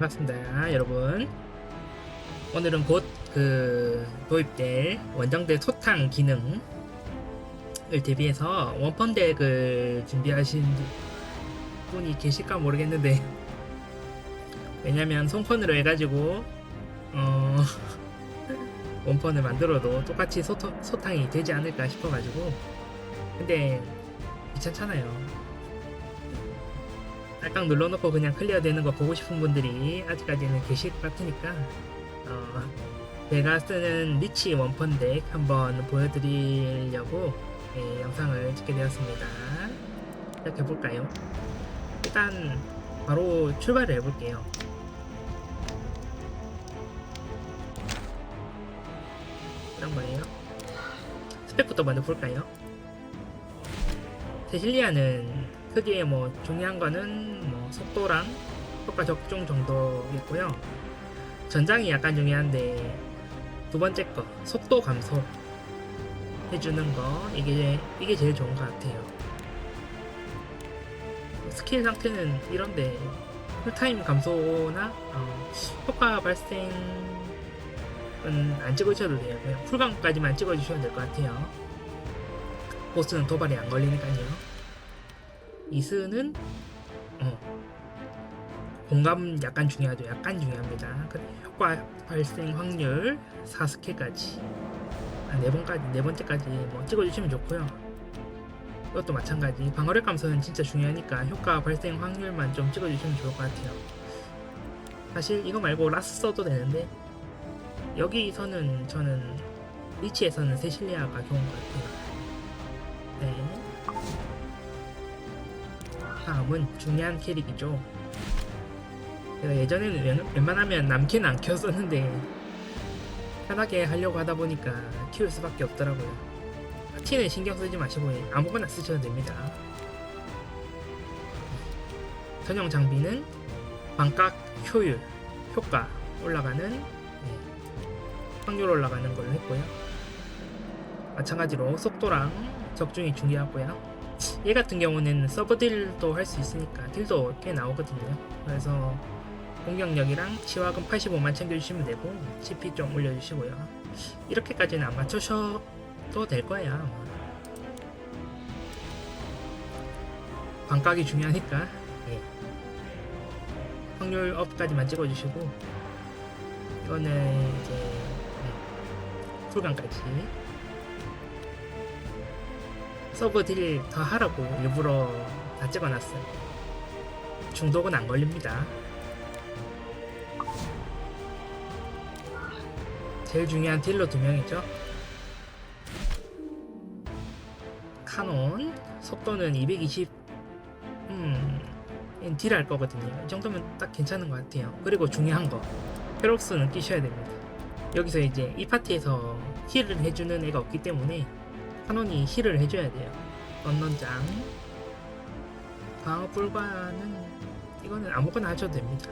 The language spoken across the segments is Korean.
반갑습니다, 여러분. 오늘은 곧 그 도입될 원정대 소탕 기능을 대비해서 원펀 덱을 준비하신 분이 계실까 모르겠는데 왜냐면 송펀으로 해가지고 어 원펀을 만들어도 똑같이 소토, 소탕이 되지 않을까 싶어가지고 근데 귀찮잖아요. 딸깍 눌러놓고 그냥 클리어 되는 거 보고 싶은 분들이 아직까지는 계실 것 같으니까 어, 제가 쓰는 리치 원펀 덱 한번 보여드리려고 예, 영상을 찍게 되었습니다. 시작해 볼까요? 일단 바로 출발을 해볼게요. 이런 거예요. 스펙부터 먼저 볼까요? 세실리아는 크기에 뭐 중요한 거는 뭐 속도랑 효과 적중 정도겠고요. 전장이 약간 중요한데 두 번째 거 속도 감소 해주는 거 이게 이게 제일 좋은 것 같아요. 스킬 상태는 이런데 쿨타임 감소나 어, 효과 발생은 안 찍어주셔도 돼요. 그냥 쿨감까지만 찍어주셔도 될것 같아요. 보스는 도발이 안 걸리니까요. 이스는 어, 공감 약간 중요하죠. 약간 중요합니다. 그 효과 발생 확률 4스킬까지 아, 네 번까지 네 번째까지 뭐 찍어주시면 좋고요. 이것도 마찬가지. 방어력 감소는 진짜 중요하니까 효과 발생 확률만 좀 찍어주시면 좋을 것 같아요. 사실 이거 말고 라스 써도 되는데 여기서는 저는 리치에서는 세실리아가 좋은 것 같아요. 네. 다음은 중요한 캐릭이죠. 제가 예전에는 웬- 웬만하면 남캐는 안 키웠었는데 편하게 하려고 하다 보니까 키울 수밖에 없더라고요. 파티는 신경 쓰지 마시고 아무거나 쓰셔도 됩니다. 전용 장비는 반각 효율, 효과 올라가는 네, 확률 올라가는 걸로 했고요. 마찬가지로 속도랑 적중이 중요하고요. 얘 같은 경우는 서브 딜도 할 수 있으니까 딜도 꽤 나오거든요. 그래서 공격력이랑 치화금 85만 챙겨주시면 되고 CP 좀 올려주시고요. 이렇게까지는 안 맞추셔도 될 거예요. 아마. 반각이 중요하니까 예. 확률 업까지만 찍어주시고 이거는 이제 예. 쿨감까지 서브 딜 더 하라고 일부러 다 찍어놨어요. 중독은 안 걸립니다. 제일 중요한 딜러 두 명이죠. 카논 속도는 220. 음, 딜할 거거든요. 이 정도면 딱 괜찮은 것 같아요. 그리고 중요한 거, 페록스는 끼셔야 됩니다. 여기서 이제 이 파티에서 힐을 해주는 애가 없기 때문에 카논이 힐을 해줘야 돼요. 런던장 방어 불과는 이거는 아무거나 하셔도 됩니다.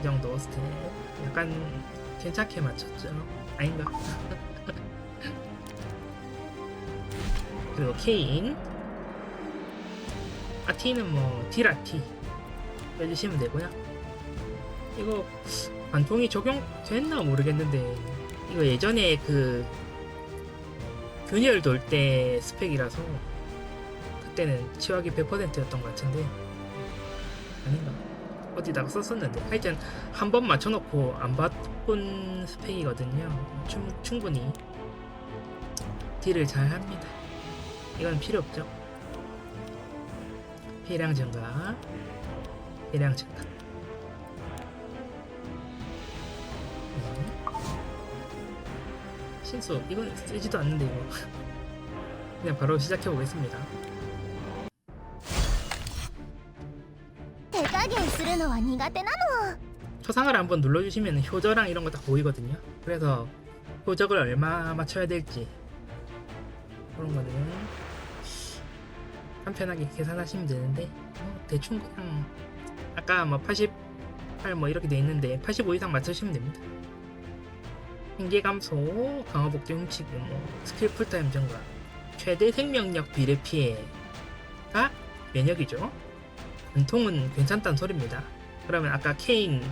이 정도 스텝 약간 괜찮게 맞췄죠? 아닌가? 그리고 케인 아티는 뭐 디라티 빼주시면 되고요. 이거 관통이 적용됐나 모르겠는데 이거 예전에 그 균열 돌 때 스펙이라서 그때는 치화기 100%였던 것 같은데 아닌가? 어디다가 썼었는데. 하여튼 한 번 맞춰놓고 안 바꾼 스펙이거든요. 충, 충분히 딜을 잘 합니다. 이건 필요 없죠. 폐량 증가. 폐량 증가 신수 이건 쓰지도 않는데 이거 그냥 바로 시작해 보겠습니다 手加減するのは苦手なの 초상을 한번 눌러주시면 효저랑 이런 거 다 보이거든요 그래서 효적을 얼마 맞춰야 될지 그런 거는 간편하게 계산하시면 되는데 뭐 대충 그냥 아까 뭐 88 뭐 이렇게 돼 있는데 85 이상 맞추시면 됩니다 한계 감소, 강화 복제 훔치기, 뭐 스킬 풀타임 증가, 최대 생명력 비례 피해가 면역이죠. 관통은 괜찮다는 소리입니다. 그러면 아까 케인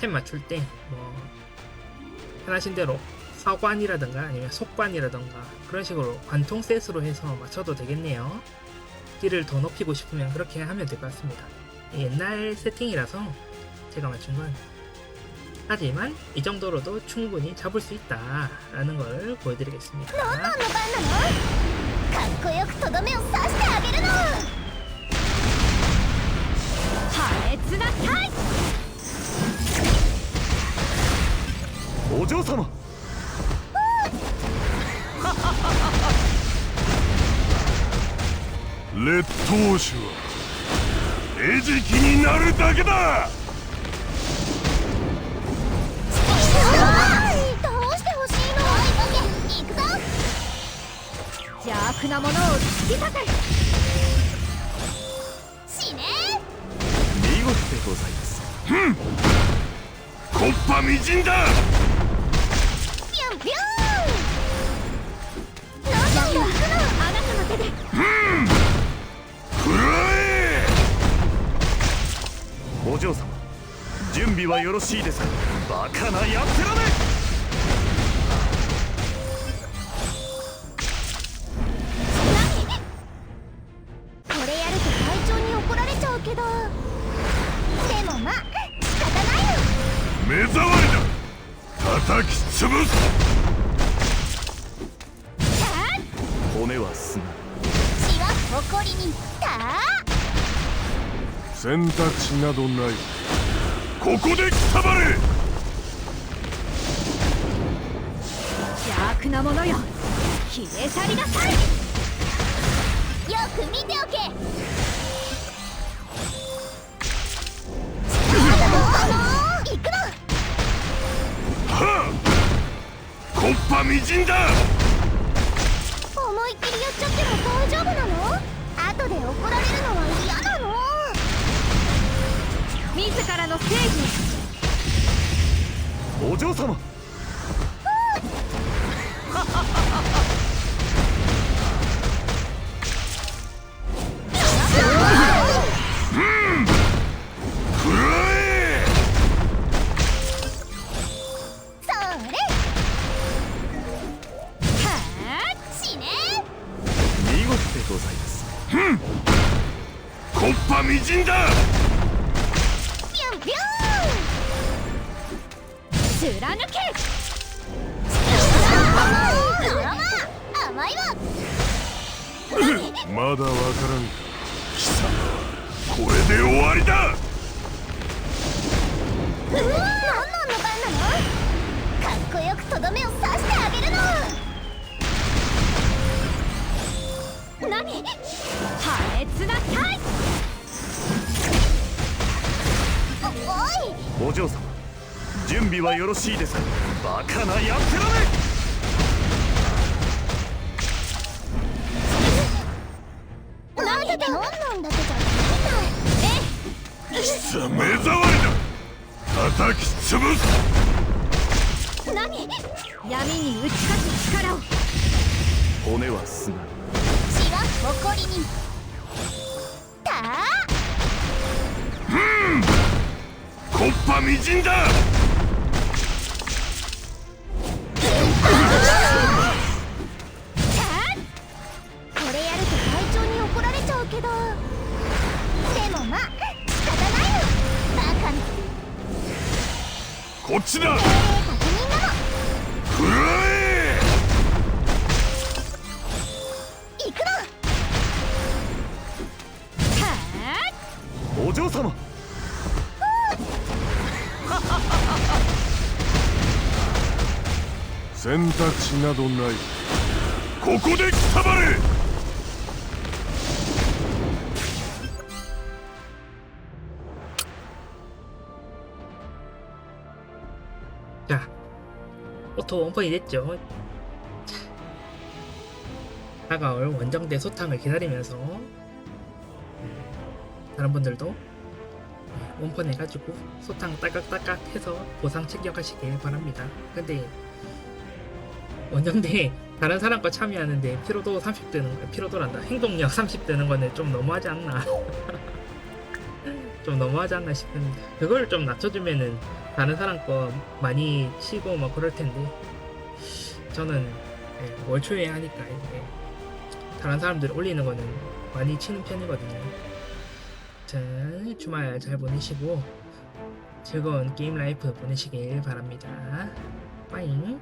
템 맞출 때 뭐 편하신 대로 사관이라든가 아니면 속관이라든가 그런 식으로 관통 셋으로 해서 맞춰도 되겠네요. 딜을 더 높이고 싶으면 그렇게 하면 될 것 같습니다. 옛날 세팅이라서 제가 맞춘 건 하지만 이 정도로도 충분히 잡을 수 있다라는 걸 보여드리겠습니다. 何の番なのかっこよくとどめを刺してあげるの破裂なさいお嬢様劣等種は餌食になるだけだ なものを突き立て死ね。見事でございます。コッパみじんだ。ピュンピュンあなたの手で。食らえお嬢様準備はよろしいですか？バカなやってられこけど。でもまあ仕方ないの目障りだ。叩き潰す骨は砂。血は誇りにた選択肢などない。ここでくたばれ。邪悪なものよ。消え去りなさい。よく見ておけコッパみじんだ。思いっきりやっちゃっても大丈夫なの？後で怒られるのは嫌なの？自らの正義。お嬢様 貫け甘いわまだわからんか貴様はこれで終わりだ何の番なのかっこよくとどめを刺してあげるの何破裂なさいおおい。お嬢様準備はよろしいですか？バカなやってられなんでどんなんだけじゃ貴様目障りだ叩き潰す。ダメ何？闇に打ち勝つ力を。骨は砂。血は誇りに。たコッパみじんだちだらえ行くお嬢様。選択肢などない。ここでくたばれ 오토 원펀이 됐죠. 자, 다가올 원정대 소탕을 기다리면서 음, 다른 분들도 네, 원펀 해가지고 소탕 딸깍딸깍 해서 보상 챙겨가시길 바랍니다. 근데 원정대 다른 사람 거 참여하는데 피로도 30 뜨는 거, 피로도란다. 행동력 30 뜨는 거는 좀 너무하지 않나. 좀 너무하지 않나 싶습니다. 그걸 좀 낮춰주면은 다른 사람 거 많이 치고 막 그럴 텐데 저는 예, 월초에 하니까 이게 다른 사람들 올리는 거는 많이 치는 편이거든요. 자 주말 잘 보내시고 즐거운 게임 라이프 보내시길 바랍니다. 빠잉.